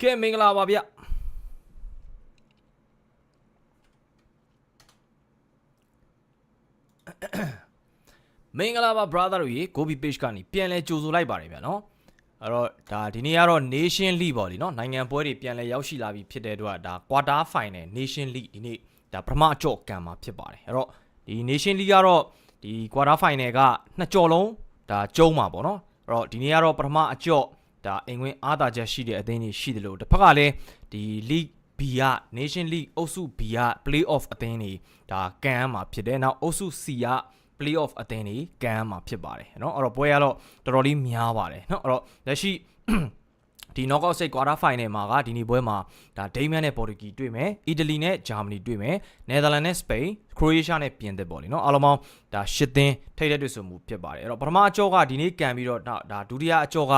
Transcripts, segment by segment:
ကဲမင်္ဂလာပါဗျမင်္ဂလာပါ brother တို့ရေ Gobi page ကနေပြန်လဲကြိုဆိုလိုက်ပါတယ်ဗျာနော်အဲ့တော့ဒါဒီနေ့ကတော့ Nation League ပေါ့လीနော်နိုင်ငံပွဲတွေပြန်လဲရောက်ရှိလာပြီဖြစ်တဲ့အတွက်ဒါ quarter final Nation League ဒီနေ့ဒါပထမအကြော့ကံမှာဖြစ်ပါတယ်အဲ့တော့ဒီ Nation League ကတော့ဒီ quarter final ကနှစ်ကြော်လုံး ဒါကျုံးမှာပေါ့နော်အဲ့တော့ဒီနေ့ကတော့ပထမအကြော့ဒါအင်ကွင်းအားသာချက်ရှိတဲ့အသင်းတွေရှိတယ်လို့တစ်ဖက်ကလည်းဒီ League B က Nation League အုပ်စု B က Playoff အသင်းတွေဒါကန်ရမှာဖြစ်တယ်နောက်အုပ်စု C က playoff အသင်းတွေကန်ရမှာဖြစ်ပါတယ်เนาะအဲ့တော့ပွဲရတော့တော်တော်လေးများပါတယ်เนาะအဲ့တော့လက်ရှိ ဒီ knockout stage quarter final မှာကဒီနေ့ပွဲမှာဒါဒိန်းမန်နဲ့ပေါ်တူဂီတွေ့မယ်အီတလီနဲ့ဂျာမနီတွေ့မယ်နယ်သာလန်နဲ့စပိန်ခရိုအေးရှားနဲ့ပြင်သစ်ပေါ့လေเนาะအားလုံးပေါင်းဒါ၈သင်းထိပ်တဲ့တွေ့ဆုံမှုဖြစ်ပါတယ်အဲ့တော့ပထမအကြောကဒီနေ့ကန်ပြီးတော့နောက်ဒါဒုတိယအကြောက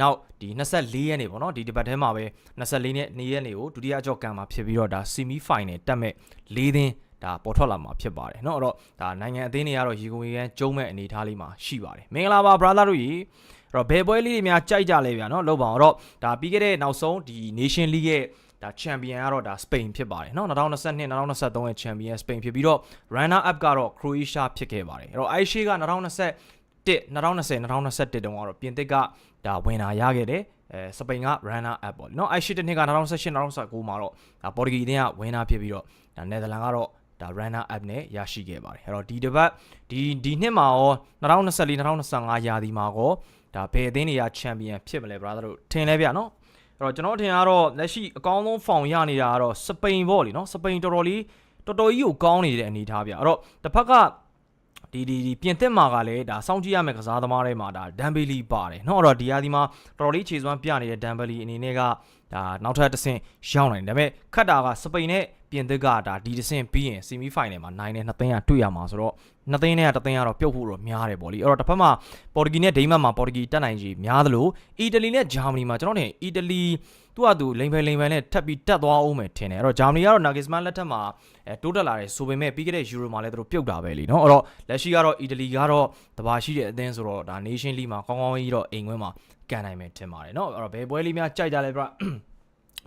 နောက်ဒီ24ရက်နေပေါ့เนาะဒီဒီဘက်ထဲမှာပဲ24ရက်နေ့ရက်နေကိုဒုတိယအကြောကန်မှာဖြစ်ပြီးတော့ဒါ semi final တက်မဲ့၄သင်းဒါပေါ်ထွက်လာမှာဖြစ်ပါတယ်เนาะအဲ့တော့ဒါနိုင်ငံအသင်းတွေကတော့ရေကုန်ရေကန်ကျုံးမဲ့အနေအထားလေးမှာရှိပါတယ်မင်္ဂလာပါ brother တို့ကြီးအဲ့ တော့ဘယ်ပွဲလေးတွေများကြိုက်ကြလဲဗျာเนาะလောက်ပါအောင်အဲ့တော့ဒါပြီးခဲ့တဲ့နောက်ဆုံးဒီ Nation League ရဲ့ဒါချန်ပီယံကတော့ဒါစပိန်ဖြစ်ပါတယ်เนาะ2022 2023ရဲ့ချန်ပီယံစပိန်ဖြစ်ပြီးတော့ runner up ကတော့ Croatia ဖြစ်ခဲ့ပါတယ်အဲ့တော့အိုက်ရှေက2020 2020 2021တုန်းကတော့ပြင်သစ်ကဒါဝင်လာရခဲ့တယ်အဲစပိန်က runner up ပေါ့เนาะအိုက်ရှေတစ်နှစ်က2018 2019မှာတော့ဒါပေါ်တူဂီအသင်းကဝင်လာဖြစ်ပြီးတော့ဒါနယ်သာလန်ကတော့ ဒါ runner up နဲ့ရရှိခဲ့ပါတယ်အဲ့တော့ဒီတစ်ပတ်ဒီဒီနှစ်မှာရော2024 2025ရာသီမှာရောဒါဘယ်အသင်းတွေကချန်ပီယံဖြစ်မလဲ brother တို့ထင်လဲဗျနော်အဲ့တော့ကျွန်တော်ထင်ကတော့လက်ရှိအကောင်းဆုံးဖောင်ရနေတာကတော့စပိန်ပေါ့လीနော်စပိန်တော်တော်လေးတော်တော်ကြီးကိုကောင်းနေတဲ့အနေအထားဗျအဲ့တော့တစ်ဖက်ကဒီဒီဒီပြင်သစ်မှာကလည်းဒါစောင့်ကြည့်ရမယ့်ကစားသမားတွေမှာဒါဒမ်ဘီလီပါတယ်เนาะအဲ့တော့ဒီဟာဒီမှာတော်တော်လေးခြေစွမ်းပြနေတဲ့ဒမ်ဘီလီအနေနဲ့ကဒါနောက်ထပ်တစ်ဆင့်ရောက်နိုင်တယ်ဒါပေမဲ့ခတ်တာကစပိန်နဲ့ ပြင်သစ်ကဒါဒီတစ်ဆင့်ပြီးရင်ဆီမီဖိုင်နယ်မှာနိုင်တဲ့နှစ်သိန်းကတွေ့ရမှာဆိုတော့နှစ်သိန်းနဲ့တစ်သိန်းကတော့ပြုတ်ဖို့တော့များတယ်ပေါ့လေအဲ့တော့တစ်ဖက်မှာပေါ်တူဂီနဲ့ဒိန်းမတ်မှာပေါ်တူဂီတက်နိုင်ကြီးများသလိုအီတလီနဲ့ဂျာမနီမှာကျွန်တော်ထင်အီတလီသူ့ဟာသူလိန်ဖယ်လိန်ဖယ်နဲ့ထပ်ပြီးတက်သွားအောင်မယ်ထင်တယ်အဲ့တော့ဂျာမနီကတော့နာဂစ်မန်လက်ထက်မှာအဲတိုးတက်လာတယ်ဆိုပေမဲ့ပြီးခဲ့တဲ့ယူရိုမှာလည်းသူတို့ပြုတ်တာပဲလीเนาะအဲ့တော့လက်ရှိကတော့အီတလီကတော့တဘာရှိတဲ့အသင်းဆိုတော့ဒါ Nation League မှာကောင်းကောင်းကြီးတော့အိမ်ခွင်းမှာကန်နိုင်မယ်ထင်ပါတယ်เนาะအဲ့တော့ဘယ်ပွဲလေးများကြိုက်ကြလဲပြ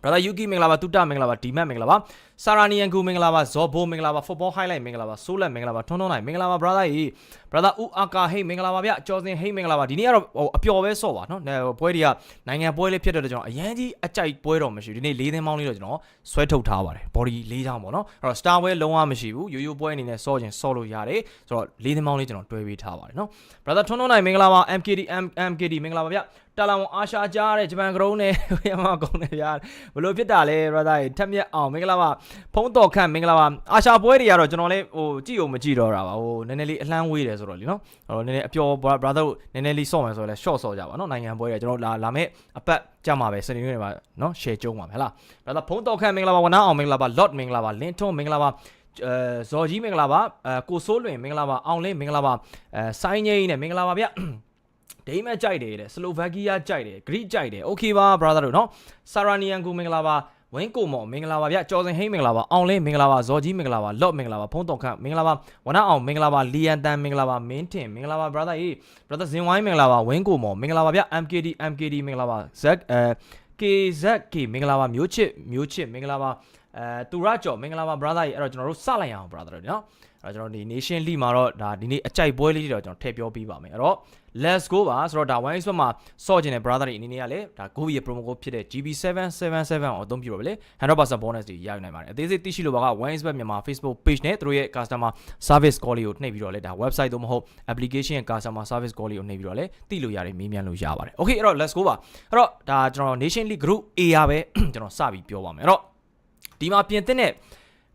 brother yuki မင်္ဂလာပါတုတမင်္ဂလာပါဒီမတ်မင်္ဂလာပါစာရာနီယန်ကူမင်္ဂလာပါဇော်ဘိုမင်္ဂလာပါ football highlight မင်္ဂလာပါဆိုးလက်မင်္ဂလာပါထွန်းထွန်းနိုင်မင်္ဂလာပါ brother ကြီး brother ဦးအာကာဟိတ်မင်္ဂလာပါဗျကျော်စင်ဟိတ်မင်္ဂလာပါဒီနေ့ကတော့ဟိုအပျော်ပဲဆော့ပါနော်ပွဲတွေကနိုင်ငံပွဲလေးဖြစ်တဲ့အတွက်ကျွန်တော်အရန်ကြီးအကြိုက်ပွဲတော့မရှိဘူးဒီနေ့၄သင်းပေါင်းလေးတော့ကျွန်တော်ဆွဲထုတ်ထားပါတယ် body ၄ချောင်းပေါ့နော်အဲ့တော့ star ပွဲလုံးဝမရှိဘူးရိုးရိုးပွဲအနေနဲ့ဆော့ခြင်းဆော့လို့ရတယ်ဆိုတော့၄သင်းပေါင်းလေးကျွန်တော်တွဲပေးထားပါတယ်နော် brother ထွန်းထွန်းနိုင်မင်္ဂလာပါ MKD MKD မင်္ဂလာပါဗျတာလာဝန်အာရှာကြားတဲ့ဂျပန်ကရုံးနဲ့ရမကုန်းနဲ့ဗျာဘလို့ဖြစ်တာလဲ brother ထက်မြက်အောင်မင်္ဂလာပါဖုံးတော်ခန့်မင်္ဂလာပါအာရှာပွဲတွေကတော့ကျွန်တော်လည်းဟိုကြည့်အောင်မကြည့်တော့တာပါဟိုနည်းနည်းလေးအလှမ်းဝေးတယ်ဆိုတော့လीနော်ဟိုနည်းနည်းအပျော် brother တို့နည်းနည်းလေးဆော့မယ်ဆိုတော့လဲ short ဆော့ကြပါနော်နိုင်ငံပွဲတွေကျွန်တော်လာလာမဲ့အပတ်ကြမှာပဲစနေနေ့မှာနော် share ကျုံးပါမယ်ဟလား brother ဖုံးတော်ခန့်မင်္ဂလာပါဝနာအောင်မင်္ဂလာပါ lot မင်္ဂလာပါလင်းထွန်းမင်္ဂလာပါအဲဇော်ကြီးမင်္ဂလာပါအဲကိုစိုးလွင်မင်္ဂလာပါအောင်လင်းမင်္ဂလာပါအဲဆိုင်းငိမ့်နဲ့မင်္ဂလာပါဗျဒိမတ်ကြိုက်တယ်တဲ့စလိုဗက်ကီးယားကြိုက်တယ်ဂရိကြိုက်တယ်โอเคပါ brother တို့เนาะဆာရာနီယန်ကူမင်္ဂလာပါ ဝင်းကိုမော်မင်္ဂလာပါဗျကျော်စင်ဟိမင်္ဂလာပါအောင်လင်းမင်္ဂလာပါဇော်ကြီးမင်္ဂလာပါလော့မင်္ဂလာပါဖုံးတော်ခန့်မင်္ဂလာပါဝနအောင်မင်္ဂလာပါလီယန်တန်မင်္ဂလာပါမင်းထင်မင်္ဂလာပါ brother အေး brother ဇင်ဝိုင်းမင်္ဂလာပါဝင်းကိုမော်မင်္ဂလာပါဗျ MKD MKD မင်္ဂလာပါဇက်အဲ KZK မင်္ဂလာပါမျိုးချစ်မျိုးချစ်မင်္ဂလာပါအဲသူရကျော်မင်္ဂလာပါ brother ကြီးအဲ့တော့ကျွန်တော်တို့စလိုက်အောင် brother တို့နော် အဲ့တော့ကျွန်တော်ဒီ Nation League မှာတော့ဒါဒီနေ့အကြိုက်ပွဲလေးတွေတော့ကျွန်တော်ထည့်ပြောပေးပါမယ်အဲ့တော့ let's go ပါဆိုတော့ဒါ wine spot မှာစော့ကျင်တဲ့ brother တွေအနေနဲ့ကလည်းဒါ Go ရဲ့ promo code ဖြစ်တဲ့ GB777 ကိုအသုံးပြုတော့ဗလေ100% bonus တွေရယူနိုင်ပါတယ်အသေးစိတ်သိရှိလို့ပါက wine spot မြန်မာ Facebook page နဲ့သူတို့ရဲ့ customer service call လေးကိုနှိပ်ပြီးတော့လေဒါ website သို့မဟုတ် application ရဲ့ customer service call လေးကိုနှိပ်ပြီးတော့လေသိလို့ရတယ်မေးမြန်းလို့ရပါတယ် okay အဲ့တော့ let's go ပါအဲ့တော့ဒါကျွန်တော် Nation League Group A ရပဲကျွန်တော်စပြီးပြောပါမယ်အဲ့တော့ဒီမှာပြင်သစ်နဲ့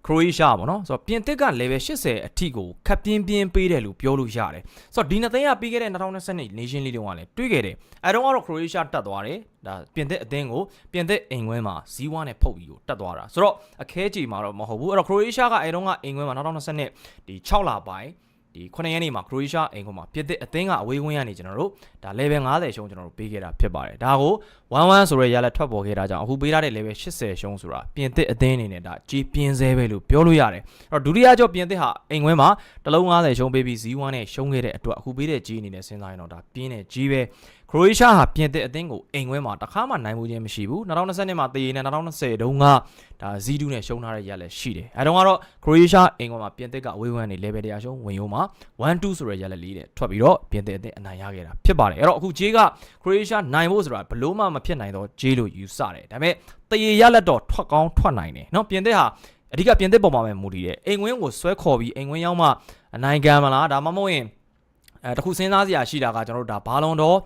ခရိုအေးရှားပေါ့နော်ဆိုတော့ပြင်သစ်က level 80အထိကိုခပ်ပြင်းပြင်းပေးတယ်လို့ပြောလို့ရတယ်ဆိုတော့ဒီနှစ်သိန်းကပြီးခဲ့တဲ့2020 Nation League တုန်းကလည်းတွေ့ခဲ့တယ်အဲတုန်းကတော့ခရိုအေးရှားတက်သွားတယ်ဒါပြင်သစ်အသင်းကိုပြင်သစ်အိမ်ခွင်းမှာဇီးဝါနဲ့ဖုတ်ပြီးကိုတက်သွားတာဆိုတော့အခဲကြီးမှာတော့မဟုတ်ဘူးအဲ့တော့ခရိုအေးရှားကအဲတုန်းကအိမ်ခွင်းမှာ2020ဒီ6လပိုင်း ဒီ9ရက်နေ့မှာခရိုအေးရှားအိမ်ကွင်းမှာပြင်သစ်အသင်းကအဝေးကွင်းကနေကျွန်တော်တို့ဒါ level 50ရှုံးကျွန်တော်တို့ပေးခဲ့တာဖြစ်ပါတယ်ဒါကို1-1ဆိုရဲရလက်ထွက်ပေါ်ခဲ့တာကြောင့်အခုပေးထားတဲ့ level 80ရှုံးဆိုတာပြင်သစ်အသင်းအနေနဲ့ဒါကြီးပြင်းစဲပဲလို့ပြောလို့ရတယ်အဲ့တော့ဒုတိယကြော့ပြင်သစ်ဟာအိမ်ကွင်းမှာတစ်လုံး50ရှုံးပေးပြီး Z1 နဲ့ရှုံးခဲ့တဲ့အတွက်အခုပေးတဲ့ကြီးအနေနဲ့စဉ်းစားရင်တော့ဒါပြင်းတဲ့ကြီးပဲခ ရိုအေးရှားဟာပြင်သစ်အသင်းကိုအိမ်ခွဲမှာတခါမှနိုင်မှုချင်းမရှိဘူး2020မှာတည်ရနေ2020တုန်းကဒါဇီးဒူးနဲ့ရှုံးထားတဲ့ရက်လည်းရှိတယ်အဲတုန်းကတော့ခရိုအေးရှားအိမ်ခွဲမှာပြင်သစ်ကဝေးဝန်းနေ level တရားရှုံးဝင်ရုံးမှာ1-2ဆိုတဲ့ရက်လည်းလေးတဲ့ထွက်ပြီးတော့ပြင်သစ်အသင်းအနိုင်ရခဲ့တာဖြစ်ပါတယ်အဲ့တော့အခုဂျေးကခရိုအေးရှားနိုင်ဖို့ဆိုတာဘလို့မှမဖြစ်နိုင်တော့ဂျေးလို့ယူဆတယ်ဒါပေမဲ့တည်ရရလက်တော့ထွက်ကောင်းထွက်နိုင်တယ်နော်ပြင်သစ်ဟာအဓိကပြင်သစ်ပုံမှာပဲမူတည်တယ်အိမ်ခွင်းကိုဆွဲခေါ်ပြီးအိမ်ခွင်းရောက်မှအနိုင်ခံမလားဒါမှမဟုတ်ရင် အဲတခုစဉ်းစားစရာရှိတာကကျွန်တော်တို့ဒါဘာလွန်တော့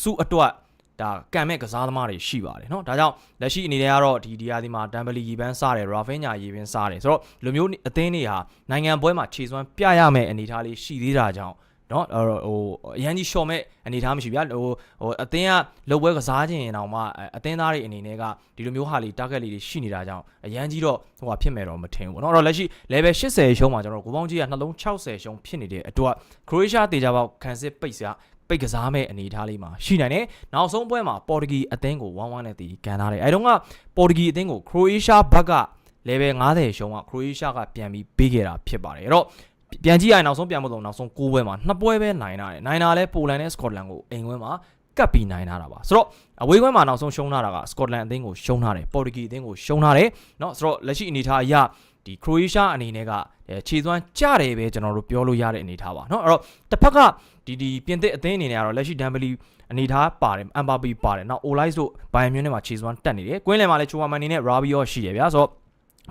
စုအတွက်ဒါကံမဲ့ကစားသမားတွေရှိပါတယ်เนาะဒါကြောင့်လက်ရှိအနေနဲ့ကတော့ဒီဒီယာဒီမှာဒမ်ဘလီရီပန်းစားတယ်ရာဖင်ညာရီပန်းစားတယ်ဆိုတော့လူမျိုးအသင်းတွေဟာနိုင်ငံပွဲမှာခြေစွမ်းပြရမယ့်အနေအထားလေးရှိသေးတာကြောင့် เนาะဟိုအရန်ကြီးရှော့မဲ့အနေအထားမရှိဗျာဟိုဟိုအသင်းကလုတ်ပွဲကစားခြင်းရင်တောင်မှအသင်းသားတွေအနေနဲ့ကဒီလိုမျိုးဟာလေး target လေးတွေရှိနေတာကြောင့်အရန်ကြီးတော့ဟိုဟာဖြစ်မယ်တော့မထင်ဘူးเนาะအဲ့တော့လက်ရှိ level 80ရှုံးမှာကျွန်တော်ကိုပေါင်းကြီးကနှလုံး60ရှုံးဖြစ်နေတဲ့အတွက် Croatia တေချာပေါက်ခံစစ်ပိတ်စားပိတ်ကစားမဲ့အနေအထားလေးမှာရှိနိုင်တယ်။နောက်ဆုံးပွဲမှာပေါ်တူဂီအသင်းကို1-1နဲ့တည်ကန်ထားတယ်။အဲတုန်းကပေါ်တူဂီအသင်းကို Croatia ဘက်က level 90ရှုံးက Croatia ကပြန်ပြီးပေးခဲ့တာဖြစ်ပါတယ်။အဲ့တော့ ပြန်ကြည့်ရရင်နောက်ဆုံးပြန်မလို့နောက်ဆုံး9ပွဲမှာနှစ်ပွဲပဲနိုင်တာတယ်။နိုင်တာလဲပိုလန်နဲ့စကော့တလန်ကိုအိမ်ခွဲမှာကပ်ပြီးနိုင်ထားတာပါဆိုတော့အဝေးခွဲမှာနောက်ဆုံးရှုံးထားတာကစကော့တလန်အသင်းကိုရှုံးထားတယ်ပေါ်တူဂီအသင်းကိုရှုံးထားတယ်เนาะဆိုတော့လက်ရှိအနေအထားအရဒီခရိုအေးရှားအနေနဲ့ကခြေသွမ်းကြတယ်ပဲကျွန်တော်တို့ပြောလို့ရတဲ့အနေအထားပါเนาะအဲ့တော့တစ်ဖက်ကဒီဒီပြင်သစ်အသင်းအနေနဲ့ကတော့လက်ရှိဒမ်ဘလီအနေထားပါတယ်အမ်ဘာဘီပါတယ်နောက်အိုလိုက်စ်တို့ဘိုင်မြူးနဲ့မှာခြေစွမ်းတက်နေတယ်ကွင်းလယ်မှာလည်းချိုဝါမန်နေနဲ့ရာဘီယောရှိတယ်ဗျာဆိုတော့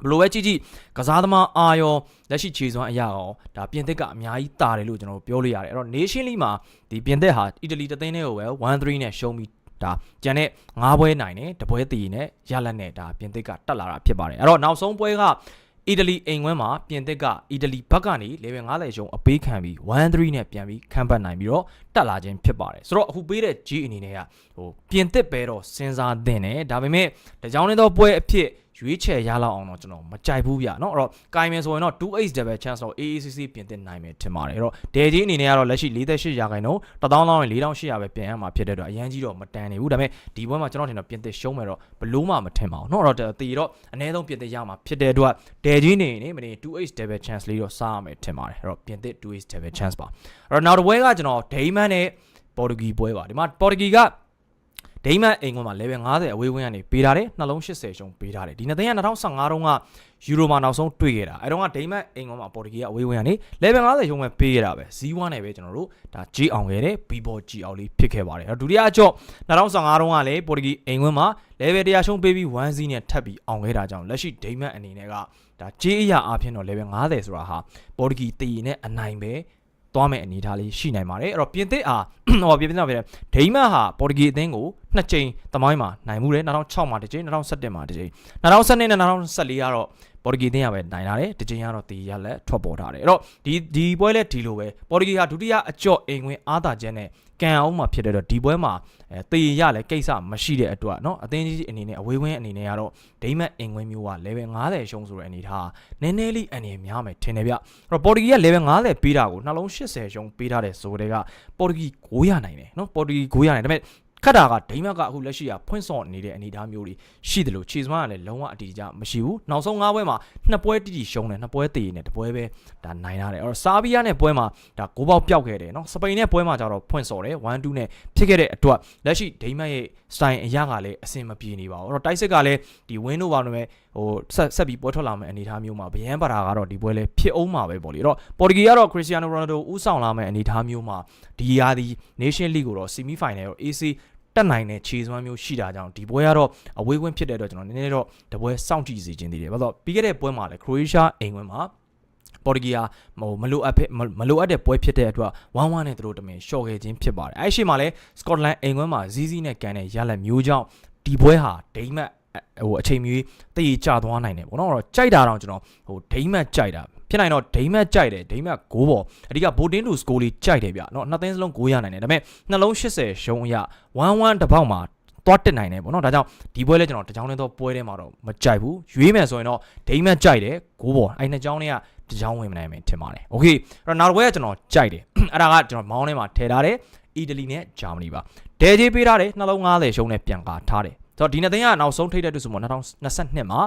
ဘလိုပဲကြည့်ကြည့်ကစားသမားအာယောလက်ရှိခြေစွမ်းအရာရောဒါပြင်သစ်ကအများကြီးတာတယ်လို့ကျွန်တော်ပြောလို့ရတယ်အဲ့တော့ Nation League မှာဒီပြင်သစ်ဟာအီတလီတသိန်းနဲ့ကိုပဲ1-3နဲ့ရှုံးပြီးဒါကျန်တဲ့၅ပွဲနိုင်တယ်တပွဲတည်နဲ့ရလက်နဲ့ဒါပြင်သစ်ကတက်လာတာဖြစ်ပါတယ်အဲ့တော့နောက်ဆုံးပွဲကအီတလီအိမ်ဝန်းမှာပြင်သစ်ကအီတလီဘက်ကနေ level 50ရှုံးအပေးခံပြီး1-3နဲ့ပြန်ပြီးခံပတ်နိုင်ပြီးတော့တက်လာခြင်းဖြစ်ပါတယ်ဆိုတော့အခုပေးတဲ့ G အနေနဲ့ကဟိုပြင်သစ်ပဲတော့စဉ်းစားသင့်တယ်ဒါပေမဲ့တကြောင်နေသောပွဲအဖြစ် ရွေးချယ်ရလောက်အောင်တော့ကျွန်တော်မကြိုက်ဘူးဗျเนาะအဲ့တော့ကိုင်မယ်ဆိုရင်တော့ 2h double chance တော့ AACC ပြင်သစ်နိုင်မယ်ထင်ပါတယ်အဲ့တော့ဒယ်ကြီးအနေနဲ့ကတော့လက်ရှိ48ရာခိုင်နှုန်း1000လောက်ရင်4800ပဲပြင်ရမှာဖြစ်တဲ့အတွက်အရန်ကြီးတော့မတန်နေဘူးဒါပေမဲ့ဒီဘွဲမှာကျွန်တော်ထင်တော့ပြင်သစ်ရှုံးမယ်တော့ဘလို့မှမထင်ပါဘူးเนาะအဲ့တော့တီတော့အနည်းဆုံးပြင်သစ်ရမှာဖြစ်တဲ့အတွက်ဒယ်ကြီးနေနေမနေ 2h double chance လေးတော့စားရမယ်ထင်ပါတယ်အဲ့တော့ပြင်သစ် 2h double chance ပါအဲ့တော့နောက်တစ်ပွဲကကျွန်တော်ဒိမန်နဲ့ပေါ်တူဂီပွဲပါဒီမှာပေါ်တူဂီက ဒိမန်အိမ်ကွန်မှာ level 50အဝေးဝင်းကနေပေးထားတယ်နှလုံး80ရှုံးပေးထားတယ်ဒီနှစ်သိန်းက2015တုန်းကယူရိုမှာနောက်ဆုံးတွေ့ခဲ့တာအဲတုန်းကဒိမန်အိမ်ကွန်မှာပေါ်တူဂီကအဝေးဝင်းကနေ level 50ရှုံးပဲပေးခဲ့တာပဲ Z1 နဲ့ပဲကျွန်တော်တို့ဒါ G အောင်ခဲ့တယ် B ဘော G အောင်လေးဖြစ်ခဲ့ပါတယ်အဲဒုတိယအကြော့2015တုန်းကလည်းပေါ်တူဂီအိမ်ကွန်မှာ level 100ရှုံးပေးပြီး 1Z နဲ့ထပ်ပြီးအောင်ခဲ့တာကြောင့်လက်ရှိဒိမန်အနေနဲ့ကဒါ J အရာအဖြစ်တော့ level 50ဆိုတာဟာပေါ်တူဂီတည်ရင်နဲ့အနိုင်ပဲ သွားမဲ့အနေအထားလေးရှိနိုင်ပါတယ်အဲ့တော့ပြင်သစ်အားဟောပြင်သစ်တော့ပြင်ဒိမတ်ဟာပေါ်တူဂီအသင်းကိုနှစ်ကြိမ်သမိုင်းမှာနိုင်မှုတယ်2006မှာတစ်ကြိမ်2017မှာတစ်ကြိမ်2012နဲ့2014ကတော့ပေါ်တူဂီအသင်းကပဲနိုင်လာတယ်တစ်ကြိမ်ကတော့တီရလက်ထွက်ပေါ်ထားတယ်အဲ့တော့ဒီဒီပွဲလဲဒီလိုပဲပေါ်တူဂီဟာဒုတိယအကြော့အိမ်ဝင်အားသာချက်နဲ့ ကန်အောင်မှာဖြစ်တဲ့တော့ဒီပွဲမှာအဲတေရလဲကိစ္စမရှိတဲ့အတွက်เนาะအသင်းကြီးအနေနဲ့အဝေးဝင်းအနေနဲ့ကတော့ဒိမတ်အင်ကွင်းမျိုးက level 50ရှုံးဆိုတဲ့အနေထားနည်းနည်းလေးအနေများမယ်ထင်တယ်ဗျအဲ့တော့ပေါ်တူဂီက level 50ပေးတာကိုနှလုံး80ရှုံးပေးထားတယ်ဆိုတဲ့ကပေါ်တူဂီ9ရနိုင်တယ်เนาะပေါ်တူဂီ9ရနိုင်ဒါပေမဲ့ ခတ်တာကဒိမတ်ကအခုလက်ရှိကဖွင့်ဆော့နေတဲ့အနေအထားမျိုးတွေရှိတယ်လို့ခြေစွမ်းကလည်းလုံးဝအတီးကြမရှိဘူးနောက်ဆုံး၅ပွဲမှာနှစ်ပွဲတိတိရှုံးတယ်နှစ်ပွဲသေးနေတစ်ပွဲပဲဒါနိုင်ရတယ်အဲ့တော့ဆာဘီးယားနဲ့ပွဲမှာဒါဂိုးပေါက်ပျောက်ခဲ့တယ်နော်စပိန်နဲ့ပွဲမှာကျတော့ဖွင့်ဆော့တယ်1 2နဲ့ဖြစ်ခဲ့တဲ့အတွက်လက်ရှိဒိမတ်ရဲ့ style အရာကလည်းအဆင်မပြေနေပါဘူးအဲ့တော့တိုက်စစ်ကလည်းဒီ win တို့ပါလို့ပဲဟိုဆက်ဆက်ပြီးပွဲထွက်လာမယ့်အနေအထားမျိုးမှာဗျန်ပါတာကတော့ဒီပွဲလဲဖြစ်အောင်မှာပဲပေါ့လေအဲ့တော့ပေါ်တူဂီကတော့ခရစ္စတီယာနိုရိုနယ်ဒိုဦးဆောင်လာမယ့်အနေအထားမျိုးမှာဒီရာဒီ Nation League ကိုတော့ semi final ရော AC တက်နိုင်တဲ့ခြေစွမ်းမျိုးရှိတာကြောင့်ဒီပွဲကတော့အဝေးကွင်းဖြစ်တဲ့အတွက်ကျွန်တော်နည်းနည်းတော့တပွဲစောင့်ကြည့်စီခြင်းတည်တယ်ဘာလို့ပြီးခဲ့တဲ့ပွဲမှာလည်းခရိုအေးရှားအိမ်ကွင်းမှာပေါ်တူဂီယာဟိုမလိုအပ်ဖြစ်မလိုအပ်တဲ့ပွဲဖြစ်တဲ့အတွက်1-1နဲ့သူတို့တမင်ရှော့ခဲ့ခြင်းဖြစ်ပါတယ်အဲ့ရှိမှာလဲစကော့တလန်အိမ်ကွင်းမှာဇီးဇီးနဲ့ကန်တဲ့ရလက်မျိုးကြောင့်ဒီပွဲဟာဒိမတ် ဟိုအချိန်မျိုးတည်ကြသွားနိုင်တယ်ပေါ့နော်အဲ့တော့ကြိုက်တာတော့ကျွန်တော်ဟိုဒိမတ်ကြိုက်တာဖြစ်နိုင်တော့ဒိမတ်ကြိုက်တယ်ဒိမတ်6ပေါ်အဓိကဘိုတင်းလူစကိုလေးကြိုက်တယ်ဗျเนาะနှစ်သိန်းစလုံး9ရနိုင်တယ်ဒါပေမဲ့နှလုံး80ရှုံးအရ1-1တစ်ပေါက်မှာသွားတက်နိုင်တယ်ပေါ့နော်ဒါကြောင့်ဒီပွဲလဲကျွန်တော်တကြောင်နဲ့တော့ပွဲထဲမှာတော့မကြိုက်ဘူးရွေးမယ်ဆိုရင်တော့ဒိမတ်ကြိုက်တယ်6ပေါ်အဲ့နှစ်ကြောင်းတွေက တကြောင်းဝင်မနိုင်မယ်ထင်ပါတယ်โอเคအဲ့တော့နောက်တစ်ပွဲကကျွန်တော်ကြိုက်တယ်အဲ့ဒါကကျွန်တော်မောင်းထဲမှာထည့်ထားတယ်အီတလီနဲ့ဂျာမနီပါဒဲကြီးပေးထားတယ်နှလုံး90ရှုံးနဲ့ပြန်ကာထားတယ် ဆိုတော့ဒီနှစ်သိန်းကနောက်ဆုံးထိတ်တဲ့တူဆိုမှ2022မှာ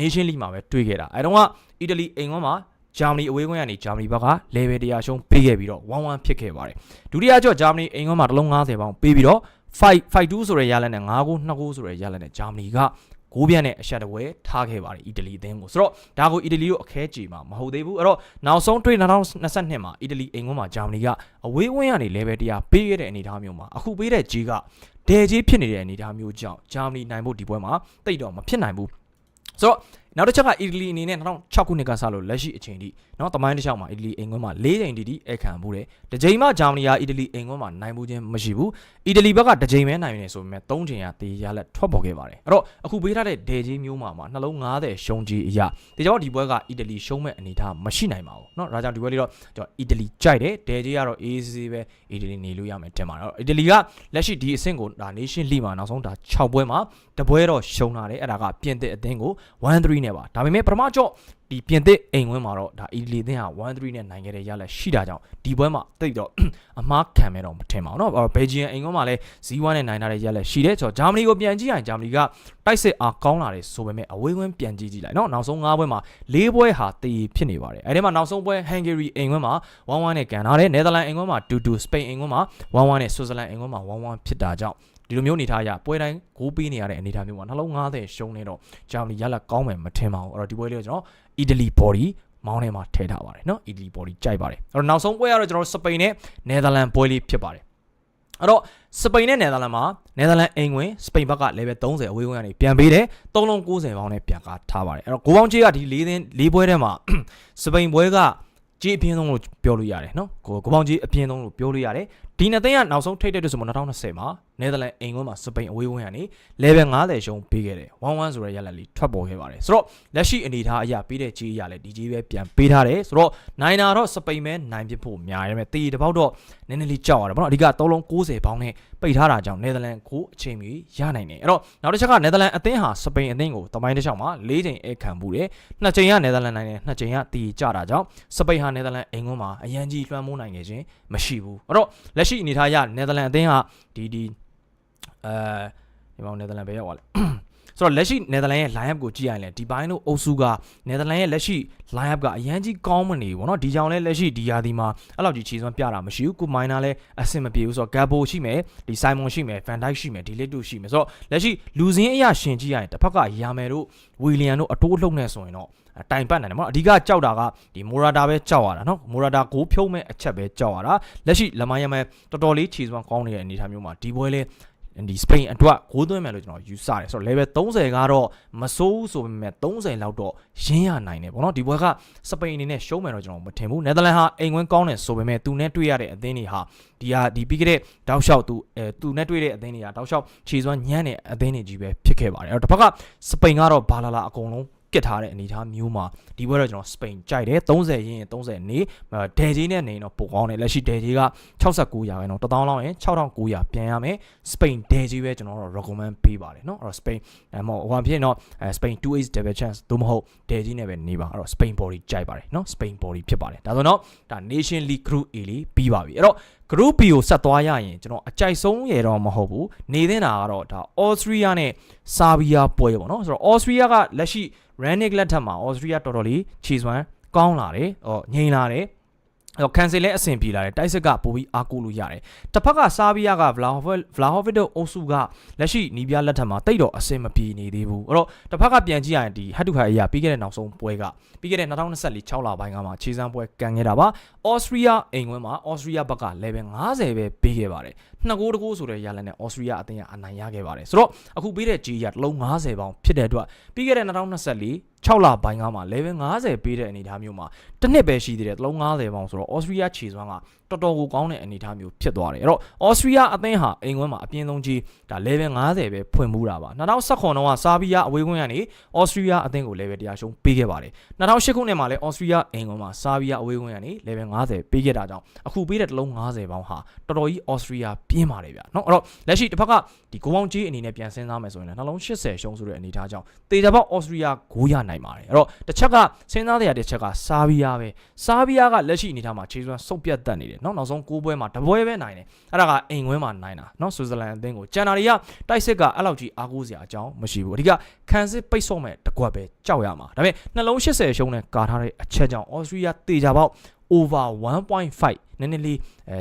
Nation League မှာပဲတွေ့ခဲ့တာအဲတုန်းကအီတလီအိမ်ဝန်းမှာဂျာမနီအဝေးကွင်းကနေဂျာမနီဘက်က level 100ရှုံးပေးခဲ့ပြီးတော့1-1ဖြစ်ခဲ့ပါတယ်ဒုတိယကြော့ဂျာမနီအိမ်ဝန်းမှာတစ်လုံး90ပေါင်းပေးပြီးတော့5 5-2ဆိုတဲ့ရလနဲ့9-9 2-9ဆိုတဲ့ရလနဲ့ဂျာမနီကကိုးပြန့်နဲ့အရှက်တပွဲထားခဲ့ပါတယ်အီတလီအသင်းကိုဆိုတော့ဒါကိုအီတလီတို့အခဲကြေမှာမဟုတ်သေးဘူးအဲ့တော့နောက်ဆုံးတွေ့2022မှာအီတလီအိမ်ကွန်းမှာဂျာမနီကအဝေးဝင်းကနေ level 100ပေးခဲ့တဲ့အနေအထားမျိုးမှာအခုပေးတဲ့ဂျီက ဒဲကြီးဖြစ်နေတဲ့အနေအထားမျိုးကြောင့်ဂျာမနီနိုင်ဖို့ဒီပွဲမှာတိတ်တော့မဖြစ်နိုင်ဘူးဆိုတော့ နောက်တစ်ချက်ကအီတလီအနေနဲ့2006ခုနှစ်ကစလို့လက်ရှိအချိန်ထိနော်တမိုင်းတစ်ချောင်းမှာအီတလီအိမ်ခွင်းမှာ၄ချိန်တိတိအခံမှုတယ်တစ်ချိန်မှဂျာမနီယာအီတလီအိမ်ခွင်းမှာနိုင်မှုချင်းမရှိဘူးအီတလီဘက်ကတစ်ချိန်ပဲနိုင်နေဆိုပေမဲ့၃ချိန်ရသေးရလက်ထွက်ပေါ်ခဲ့ပါတယ်အဲ့တော့အခုပေးထားတဲ့ဒေဂျီမျိုးမှာမှာနှလုံး90ရှုံးကြီးအရာဒီကြောင့်ဒီပွဲကအီတလီရှုံးမဲ့အနေထားမရှိနိုင်ပါဘူးနော်ဒါကြောင့်ဒီပွဲလေးတော့ကျွန်တော်အီတလီကြိုက်တယ်ဒေဂျီကတော့ AC ပဲအီတလီနေလို့ရမယ်တင်ပါတယ်အဲ့တော့အီတလီကလက်ရှိဒီအဆင့်ကိုဒါ Nation League မှာနောက်ဆုံးဒါ6ပွဲမှာတပွဲတော့ရှုံးလာတယ်အဲ့ဒါကပြင်သစ်အသင်းကို1-3နဲ့ပါဒါပေမဲ့ပထမကြော့ဒီပြင်သစ်အိမ်ဝင်းမှာတော့ဒါအီတလီအသင်းဟာ1-3နဲ့နိုင်ခဲ့တဲ့ရလက်ရှိတာကြောင့်ဒီပွဲမှာတိတ်တော့ အမားခံမဲ့တော့မထင်ပါဘူးเนาะဘယ်ဂျီယန်အိမ်ဝင်းမှာလည်း0-1နဲ့နိုင်ထားတဲ့ရလက်ရှိတယ်ဆိုတော့ဂျာမနီကိုပြန်ကြည့်ရင်ဂျာမနီကတိုက်စစ်အားကောင်းလာတယ်ဆိုပေမဲ့အဝေးဝင်းပြန်ကြည့်ကြည့်လိုက်เนาะနောက်ဆုံး5ပွဲမှာ4ပွဲဟာတည်ဖြစ်နေပါတယ်အဲဒီမှာနောက်ဆုံးပွဲဟန်ဂေရီအိမ်ဝင်းမှာ1-1နဲ့ကန်ထားတယ်နယ်သာလန်အိမ်ဝင်းမှာ2-2စပိန်အိမ်ဝင်းမှာ1-1နဲ့ဆွစ်ဇာလန်အိမ်ဝင်းမှာ1-1ဖြစ်တာကြောင့် ဒီလိုမျိုးအနေထားရပွဲတိုင်းဂိုးပေးနေရတဲ့အနေထားမျိုးမှာနှလုံး90ရှုံးနေတော့ဂျာမနီရလက်ကောင်းမယ်မထင်ပါဘူးအဲ့တော့ဒီပွဲလေးကိုကျွန်တော်အီတလီ body မောင်းထဲမှာထည့်ထားပါတယ်เนาะအီတလီ body ကြိုက်ပါတယ်အဲ့တော့နောက်ဆုံးပွဲကတော့ကျွန်တော်စပိန်နဲ့နယ်သာလန်ပွဲလေးဖြစ်ပါတယ်အဲ့တော့စပိန်နဲ့နယ်သာလန်မှာနယ်သာလန်အိမ်ဝင်စပိန်ဘက်က level 30အဝေးဝင်ကနေပြန်ပေးတယ်3လုံး90ပေါင်းနဲ့ပြန်ကားထားပါတယ်အဲ့တော့ကိုပေါင်းကြီးကဒီ၄သင်း၄ပွဲထဲမှာ စပိန်ပွဲကကြီးအပြင်းဆုံးလို့ပြောလို့ရတယ်နော်ကိုကိုပေါင်းကြီးအပြင်းဆုံးလို့ပြောလို့ရတယ် ဒီနှစ်သိန်းကနောက်ဆုံးထိတ်တဲ့ဆိုမှ2020မှာနယ်သာလန်အိမ်ကွန်းမှာစပိန်အဝေးဝင်ကနေ level 50ရှုံးပေးခဲ့တယ်1-1ဆိုတဲ့ရလဒ်လေးထွက်ပေါ်ခဲ့ပါတယ်ဆိုတော့လက်ရှိအနေအထားအရာပေးတဲ့ကြီးအရာလည်းဒီကြီးပဲပြန်ပေးထားတယ်ဆိုတော့နိုင်တာတော့စပိန်ပဲနိုင်ပြဖို့များရမယ်တေးတစ်ပေါက်တော့နည်းနည်းလေးကြောက်ရတယ်ပေါ့နော်အဓိက3လုံး90ပေါင်းနဲ့ပိတ်ထားတာကြောင့်နယ်သာလန်ကိုအချိန်ကြီးရနိုင်တယ်အဲ့တော့နောက်တစ်ချက်ကနယ်သာလန်အသင်းဟာစပိန်အသင်းကိုတမိုင်းတစ်ချောင်းမှာ၄ချိန်အခံမှုတယ်နှစ်ချိန်ကနယ်သာလန်နိုင်တယ်နှစ်ချိန်ကတီကြတာကြောင့်စပိန်ဟာနယ်သာလန်အိမ်ကွန်းမှာအရန်ကြီးလွှမ်းမိုးနိုင်ခဲ့ခြင်းမရှိဘူးအဲ့တော့လက်ရှိအနေအထားရနယ်သာလန်အသင်းဟာဒီဒီအဲဒီမှာနယ်သာလန်ပဲရောက်သွားလဲ ဆိုတော့လက်ရှိနယ်သာလန်ရဲ့ line up ကိုကြည့်ရရင်လည်းဒီဘိုင်းတို့အုပ်စုကနယ်သာလန်ရဲ့လက်ရှိ line up ကအရန်ကြီးကောင်းမနေဘူးเนาะဒီကြောင်လည်းလက်ရှိဒီယာဒီမှာအဲ့လောက်ကြီးခြေစွမ်းပြတာမရှိဘူးကိုမိုင်းနာလည်းအဆင်မပြေဘူးဆိုတော့ Gabo ရှိမယ်ဒီ Simon ရှိမယ် Van Dijk ရှိမယ်ဒီ Lit တို့ရှိမယ်ဆိုတော့လက်ရှိလူစင်းအရာရှင်ကြည့်ရရင်တစ်ဖက်ကယာမယ်တို့ဝီလီယံတို့အတိုးအလှုပ်နေဆိုရင်တော့တိုင်ပတ်နိုင်တယ်မဟုတ်အဓိကကြောက်တာကဒီမိုရာတာပဲကြောက်ရတာเนาะမိုရာတာကိုဖြုံးမဲ့အချက်ပဲကြောက်ရတာလက်ရှိလမိုင်းရမဲတော်တော်လေးခြေစွမ်းကောင်းနေတဲ့အနေအထားမျိုးမှာဒီပွဲလေး ဒီစပိန်အတွက်ဂိုးသွင်းမယ်လို့ကျွန်တော်ယူဆတယ်ဆိုတော့ level 30ကတော့မစိုးဘူးဆိုပေမဲ့30လောက်တော့ရင်းရနိုင်တယ်ပေါ့နော်ဒီဘွဲကစပိန်အနေနဲ့ရှုံးမယ်တော့ကျွန်တော်မထင်ဘူးနယ်သာလန်ဟာအိမ်ဝင်ကောင်းတယ်ဆိုပေမဲ့သူနဲ့တွေ့ရတဲ့အသင်းတွေဟာဒီဟာဒီပြီးခဲ့တဲ့တောက်လျှောက်သူအဲသူနဲ့တွေ့တဲ့အသင်းတွေကတောက်လျှောက်ခြေစွမ်းညံ့တဲ့အသင်းတွေကြီးပဲဖြစ်ခဲ့ပါတယ်အဲ့တော့တစ်ဖက်ကစပိန်ကတော့ဘာလာလာအကုန်လုံး ကစ်ထားတဲ့အနေအထားမျိုးမှာဒီဘက်တော့ကျွန်တော်စပိန်ကြိုက်တယ်30ရင်းရင်30နေဒဲကြီးနဲ့နေတော့ပိုကောင်းတယ်လက်ရှိဒဲကြီးက69ရာခိုင်နှုန်း1000လောက်ရင်6900ပြန်ရမယ်စပိန်ဒဲကြီးပဲကျွန်တော်တို့ recommend ပေးပါတယ်เนาะအဲ့တော့စပိန်အဲမဟုတ်ဟိုဖြစ်တော့စပိန် 2h double chance သို့မဟုတ်ဒဲကြီးနဲ့ပဲနေပါအဲ့တော့စပိန် body ကြိုက်ပါတယ်เนาะစပိန် body ဖြစ်ပါတယ်ဒါဆိုတော့ဒါ Nation League Group A လေးပြီးပါပြီအဲ့တော့ group B ကိုဆက်သွားရရင်ကျွန်တော်အကြိုက်ဆုံးရတော့မဟုတ်ဘူးနေတဲ့တာကတော့ဒါ Austria နဲ့ Serbia ပွဲပေါ့နော်ဆိုတော့ Austria ကလက်ရှိ Ranick လက်ထက်မှာ Austria တော်တော်လေးခြေစွမ်းကောင်းလာတယ်ဟောငြိမ်လာတယ်အဲ့တော့ cancel လဲအဆင်ပြေလာတယ်တိုက်စစ်ကပိုပြီးအားကိုးလို့ရတယ်တစ်ဖက်ကဆာဘီယာက Vlahovic Vlahovic တို့အုပ်စုကလက်ရှိနီးပြလက်ထက်မှာတိတ်တော့အဆင်မပြေနေသေးဘူးအဲ့တော့တစ်ဖက်ကပြန်ကြည့်ရရင်ဒီ head to head အရာပြီးခဲ့တဲ့နောက်ဆုံးပွဲကပြီးခဲ့တဲ့2024 6လပိုင်းကမှခြေစမ်းပွဲကန်ခဲ့တာပါ Austria အိမ်ဝင်းမှာ Austria ဘက်က level 50ပဲပေးခဲ့ပါတယ် နှစ်ကိုးတကိုးဆိုတဲ့ရလနဲ့ Austria အသင်းကအနိုင်ရခဲ့ပါတယ်ဆိုတော့အခုပေးတဲ့ G ရတလုံး50ပေါင်ဖြစ်တဲ့အတွက်ပြီးခဲ့တဲ့2024 6လပိုင်းကမှ level 50ပေးတဲ့အနေအထားမျိုးမှာတစ်နှစ်ပဲရှိသေးတယ်တလုံး90ပေါင်ဆိုတော့ Austria ခြေစွမ်းကတော်တော်ကိုကောင်းတဲ့အနေအထားမျိုးဖြစ်သွားတယ်အဲ့တော့ Austria အသင်းဟာအိမ်ခွန်းမှာအပြင်းဆုံးကြီးဒါ level 50ပဲဖွင့်မှုတာပါ2019ခုနှစ်ကဆာဘီယာအဝေးခွင့်ကနေ Austria အသင်းကို level 100ရှုံးပေးခဲ့ပါတယ်2008ခုနှစ်မှာလည်း Austria အိမ်ခွန်းမှာဆာဘီယာအဝေးခွင့်ကနေ level 50ပေးခဲ့တာကြောင့်အခုပေးတဲ့တလုံး50ပေါင်ဟာတော်တော်ကြီး Austria ပြင်းပါတယ်ဗျာနော်အဲ့တော့လက်ရှိတစ်ဖက်ကဒီကိုပေါင်းကြီးအနေနဲ့ပြန်စဉ်းစားမယ်ဆိုရင်လည်းနှလုံး80ရှုံးဆိုတဲ့အနေအထားကြောင့်တေချာပေါက် Austria ဂိုးရနိုင်နိုင်ပါတယ်အဲ့တော့တစ်ချက်ကစဉ်းစားတဲ့အတစ်ချက်ကဆာဘီယာပဲဆာဘီယာကလက်ရှိအနေထားမှာခြေစွမ်းစုပ်ပြတ်တက်နေတယ်တယ်နောက်နောက်ဆုံး6ပွဲမှာတပွဲပဲနိုင်တယ်အဲ့ဒါကအိမ်ဝင်းမှာနိုင်တာနော်ဆွစ်ဇာလန်အသင်းကိုကျန်တာတွေကတိုက်စစ်ကအဲ့လောက်ကြီးအားကိုးစရာအကြောင်းမရှိဘူးအဓိကခံစစ်ပိတ်ဆော့မဲ့တကွက်ပဲကြောက်ရမှာဒါပေမဲ့နှလုံး80ရှုံးနဲ့ကာထားတဲ့အချက်ကြောင့်ဩစတြေးလျတေချာပေါက် over 1.5နည်းနည်းလေး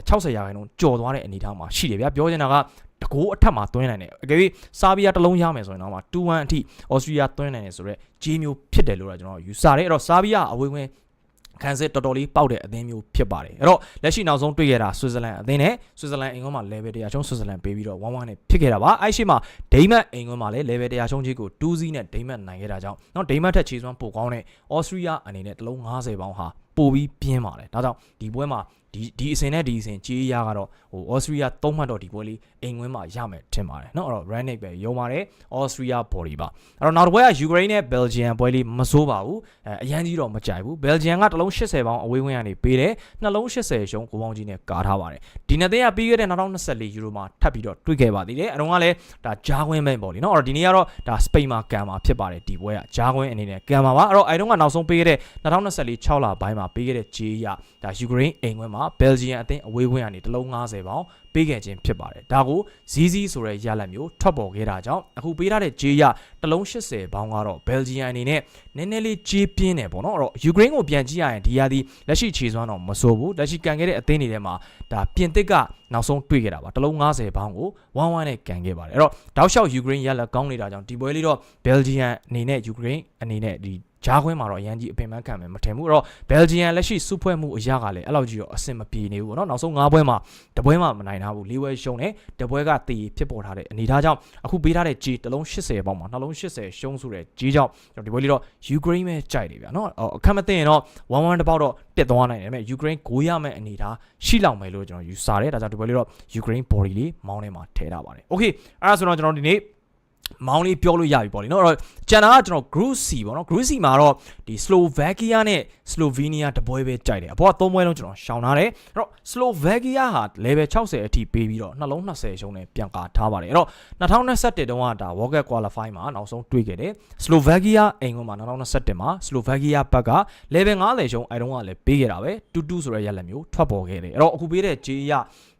60ရာခိုင်နှုန်းကျော်သွားတဲ့အနေအထားမှာရှိတယ်ဗျာပြောချင်တာကတကိုးအထက်မှာသွင်းနိုင်တယ်အကယ်၍ဆာဘီယာတစ်လုံးရမယ်ဆိုရင်တော့မှ2-1အထိဩစတြေးလျသွင်းနိုင်တယ်ဆိုတော့ဂျေမျိုးဖြစ်တယ်လို့တော့ကျွန်တော်ယူဆတယ်အဲ့တော့ဆာဘီယာအဝေးဝင် ခံစစ်တော်တော်လေးပေါက်တဲ့အသင်းမျိုးဖြစ်ပါတယ်အဲ့တော့လက်ရှိနောက်ဆုံးတွေ့ရတာဆွစ်ဇာလန်အသင်းနဲ့ဆွစ်ဇာလန်အိမ်ကွန်းမှာ level 100ချုံးဆွစ်ဇာလန်ပေးပြီးတော့1-1နဲ့ဖြစ်ခဲ့တာပါအဲ့ရှိမှာဒိမတ်အိမ်ကွန်းမှာလည်း level 100ချုံးကြီးကို2-0နဲ့ဒိမတ်နိုင်ခဲ့တာကြောင့်နော်ဒိမတ်ထက်ခြေစွမ်းပိုကောင်းတဲ့ဩစတြေးလျအနေနဲ့တစ်လုံး90ပေါင်းဟာပိုပြီးပြင်းပါတယ်ဒါကြောင့်ဒီပွဲမှာ ဒီဒီအစင်နဲ့ဒီအစင်ကြေးရကတော့ဟိုဩစတြေးလျသုံးမှတ်တော့ဒီပွဲလေးအိမ်ဝင်းမှာရမယ်ထင်ပါတယ်เนาะအဲ့တော့ Ranick ပဲယုံပါတယ်ဩစတြေးလျ body ပါအဲ့တော့နောက်တစ်ပွဲက Ukraine နဲ့ Belgium ပွဲလေးမစိုးပါဘူးအဲအရန်ကြီးတော့မကြိုက်ဘူး Belgium ကတစ်လုံး80ပေါင်းအဝေးဝင်ကနေပေးတယ်နှလုံး80ရှုံးကိုပေါင်းကြီးနဲ့ကာထားပါတယ်ဒီနှစ်သိန်းကပြီးခဲ့တဲ့2024 Euro မှာထပ်ပြီးတော့တွေ့ခဲ့ပါသေးတယ်အတော့ကလည်းဒါဂျားခွင်းပဲပေါ့လीเนาะအဲ့တော့ဒီနေ့ကတော့ဒါစပိန်မှာကန်မှာဖြစ်ပါတယ်ဒီပွဲကဂျားခွင်းအနေနဲ့ကန်မှာပါအဲ့တော့အဲတုန်းကနောက်ဆုံးပေးခဲ့တဲ့2024 6လပိုင်းမှာပေးခဲ့တဲ့ဂျေးရဒါ Ukraine အိမ်ခွင်းမှာ Belgium အသင်းအဝေးဝင်ကနေတစ်လုံး90ပေါင်းပေးခဲ့ခြင်းဖြစ်ပါတယ်ဒါကိုဇီးဇီးဆိုတဲ့ရလက်မျိုးထွက်ပေါ်ခဲ့တာကြောင့်အခုပေးထားတဲ့ဂျေးရတစ်လုံး80ပေါင်းကတော့ Belgium အနေနဲ့ နည်းနည်းလေးကြေးပြင်းတယ်ပေါ့နော်အဲ့တော့ Ukraine ကိုပြန်ကြည့်ရရင်ဒီရသည်လက်ရှိခြေစွမ်းတော့မဆိုးဘူးလက်ရှိကန်ခဲ့တဲ့အသင်းတွေထဲမှာဒါပြင်သစ်ကနောက်ဆုံးတွေ့ခဲ့တာပါတစ်လုံး90ပေါင်းကို1-1နဲ့ကန်ခဲ့ပါတယ်အဲ့တော့တောက်လျှောက် Ukraine ရလက်ကောင်းနေတာကြောင့်ဒီပွဲလေးတော့ Belgium အနေနဲ့ Ukraine အနေနဲ့ဒီဂျားခွင်းမှာတော့အရန်ကြီးအပင်ပန်းခံမယ်မထင်ဘူးအဲ့တော့ Belgium လက်ရှိစုဖွဲ့မှုအရာကလည်းအဲ့လောက်ကြီးတော့အဆင်မပြေနေဘူးပေါ့နော်နောက်ဆုံး၅ပွဲမှာတပွဲမှမနိုင်ထားဘူး၄ပွဲရှုံးတယ်တပွဲကတည်ဖြစ်ပေါ်ထားတဲ့အနေအထားကြောင့်အခုပေးထားတဲ့ G တစ်လုံး80ပေါင်းမှာနှလုံး80ရှုံးဆိုတဲ့ G ကြောင့်ကျွန်တော်ဒီပွဲလေးတော့ Ukraine ပဲကြိုက်တယ်ဗျာနော်အခက်မသိရင်တော့1-1တစ်ပေါက်တော့တက်သွားနိုင်တယ်ဒါပေမဲ့ Ukraine ဂိုးရမယ့်အနေအထားရှိလောက်မယ်လို့ကျွန်တော်ယူဆတယ်ဒါကြောင့်ဒီပွဲလေးတော့ Ukraine body လေးမောင်းထဲမှာထည့်ထားပါတယ် Okay အဲ့ဒါဆိုတော့ကျွန်တော်ဒီနေ့ မောင်းလေးပြောလို့ရပြီပေါ့လေနော်အဲ့တော့ကျန်တာကကျွန်တော် Group C ပေါ့နော် Group C မှာတော့ဒီ Slovakia နဲ့ Slovenia တပွဲပဲကြိုက်တယ်အပေါ်က၃ပွဲလုံးကျွန်တော်ရှောင်ထားတယ်အဲ့တော့ Slovakia ဟာ level 60အထိပေးပြီးတော့နှလုံး20ရှုံးနဲ့ပြန်ကာထားပါတယ်အဲ့တော့2021တုန်းကဒါ World Cup Qualify မှာနောက်ဆုံးတွေ့ခဲ့တယ် Slovakia အိမ်ကွန်းမှာ2021မှာ Slovakia ဘက်က level 50ရှုံးအဲတုန်းကလည်းပေးခဲ့တာပဲ2-2ဆိုတဲ့ရက်လက်မျိုးထွက်ပေါ်ခဲ့တယ်အဲ့တော့အခုပေးတဲ့ J ရ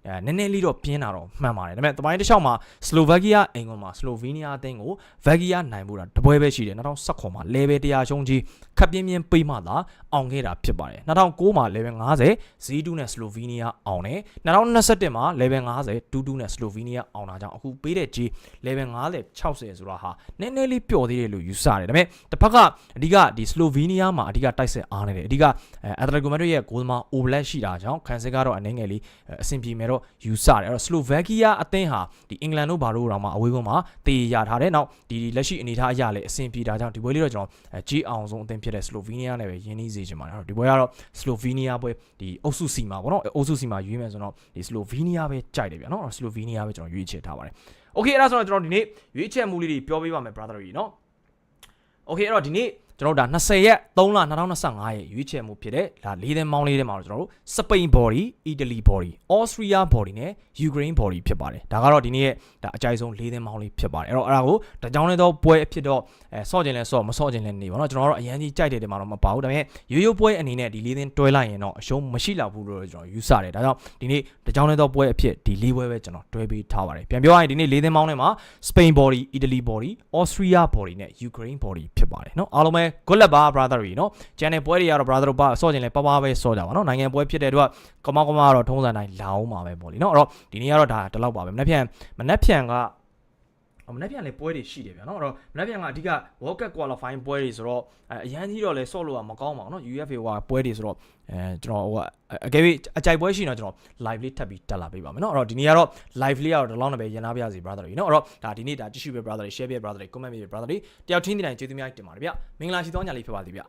အဲနည်းနည်းလေးတော့ပြင်းတာတော့မှန်ပါတယ်ဒါပေမဲ့တပိုင်းတစ်လျှောက်မှာစလိုဗက်ကီးယားအိမ်ကွန်မှာစလိုဗီးနီးယားအသင်းကိုဗက်ကီးယားနိုင်မှုတာတပွဲပဲရှိတယ်2019မှာ level 100ရှုံးကြီးခပ်ပြင်းပြင်းပေးမှသာအောင်ခဲ့တာဖြစ်ပါတယ်2009မှာ level 50 0-2နဲ့စလိုဗီးနီးယားအောင်တယ်2021မှာ level 50 2-2နဲ့စလိုဗီးနီးယားအောင်တာကြောင့်အခုပေးတဲ့ကြီး level 50 60ဆိုတာဟာနည်းနည်းလေးပျော်သေးတယ်လို့ယူဆတယ်ဒါပေမဲ့တစ်ဖက်ကအဓိကဒီစလိုဗီးနီးယားမှာအဓိကတိုက်စစ်အားနေတယ်အဓိကအဲအက်တလက်ကိုမက်ဒရစ်ရဲ့ဂိုးသမားအိုဘလက်ရှိတာကြောင့်ခံစစ်ကတော့အနေငယ်လေးအဆင်ပြေမယ်တော့ယူဆတယ်အဲ့တော့ Slovakia အသင်းဟာဒီအင်္ဂလန်တို့ဘာလို့တော့မှအဝေးကွန်းမှာတည်ရထားတယ်နောက်ဒီလက်ရှိအနေအထားအရလည်းအဆင်ပြေတာကြောင့်ဒီပွဲလေးတော့ကျွန်တော်အဲကြီးအောင်ဆုံးအသင်းဖြစ်တဲ့ Slovenia နဲ့ပဲယင်းနှီးစေချင်ပါတယ်အဲ့တော့ဒီပွဲကတော့ Slovenia ပွဲဒီအုပ်စုစီမှာပေါ့နော်အုပ်စုစီမှာရွေးမယ်ဆိုတော့ဒီ Slovenia ပဲကြိုက်တယ်ဗျာနော် Slovenia ပဲကျွန်တော်ရွေးချယ်ထားပါတယ် Okay အဲ့ဒါဆိုတော့ကျွန်တော်ဒီနေ့ရွေးချယ်မှုလေးတွေပြောပေးပါမယ် brother ကြီးနော် Okay အဲ့တော့ဒီနေ့ ကျွန်တော်တို့ဒါ20ရက်3လ2025ရဲ့ရွေးချယ်မှုဖြစ်တဲ့ဒါ၄သင်းမောင်းလေးထဲမှာတော့ကျွန်တော်တို့စပိန် body, Italy body, Austria body နဲ့ Ukraine body ဖြစ်ပါတယ်ဒါကတော့ဒီနေ့ရဲ့ဒါအကြိုက်ဆုံး၄သင်းမောင်းလေးဖြစ်ပါတယ်အဲ့တော့အဲ့ဒါကိုတကြောင်လေးတော့ပွဲအဖြစ်တော့အဲဆော့ခြင်းလဲဆော့မဆော့ခြင်းလဲနေပါတော့ကျွန်တော်တို့အရန်ကြီးကြိုက်တဲ့တဲမှာတော့မပါဘူးဒါပေမဲ့ရိုးရိုးပွဲအနေနဲ့ဒီ၄သင်းတွဲလိုက်ရင်တော့အရှုံးမရှိလောက်ဘူးလို့ကျွန်တော်ယူဆတယ်ဒါကြောင့်ဒီနေ့တကြောင်လေးတော့ပွဲအဖြစ်ဒီ၄ပွဲပဲကျွန်တော်တွဲပေးထားပါတယ်ပြန်ပြောရရင်ဒီနေ့၄သင်းမောင်းထဲမှာ Spain body, Italy body, Austria body နဲ့ Ukraine body ဖြစ် ပါတယ်เนาะအားလုံးပဲ good luck ပါ brother တွေเนาะကျန်တဲ့ပွဲတွေကတော့ brother တို့ပါဆော့ခြင်းလဲပပပဲဆော့ကြပါเนาะနိုင်ငံပွဲဖြစ်တဲ့အတွက်ကမောက်ကမောက်ကတော့ထုံးစံတိုင်းလောင်းပါပဲပေါ့လीเนาะအဲ့တော့ဒီနေ့ကတော့ဒါတလောက်ပါပဲမနေ့ပြန်မနေ့ပြန်က မနက်ဖြန်လည်းပွဲတွေရှိတယ်ဗျာနော်အဲ့တော့မနက်ဖြန်ကအဓိက World Cup qualifying ပွဲတွေဆိုတော့အရန်ကြီးတော့လည်းဆော့လို့ကမကောင်းပါဘူးနော် UEFA ဟိုပွဲတွေဆိုတော့အဲကျွန်တော်ဟိုအကယ်၍အကြိုက်ပွဲရှိရင်တော့ကျွန်တော် live လေးထပ်ပြီးတက်လာပေးပါမယ်နော်အဲ့တော့ဒီနေ့ကတော့ live လေးကတော့ဒီလောက်နဲ့ပဲရန်နာပြရစီ brother တွေနော်အဲ့တော့ဒါဒီနေ့ဒါကြည့်ရှုပေး brother တွေ share ပေး brother တွေ comment ပေး brother တွေတယောက်ချင်းတိုင်းကျေးဇူးများတင်ပါတယ်ဗျာမင်္ဂလာရှိသောညလေးဖြစ်ပါစေဗျာ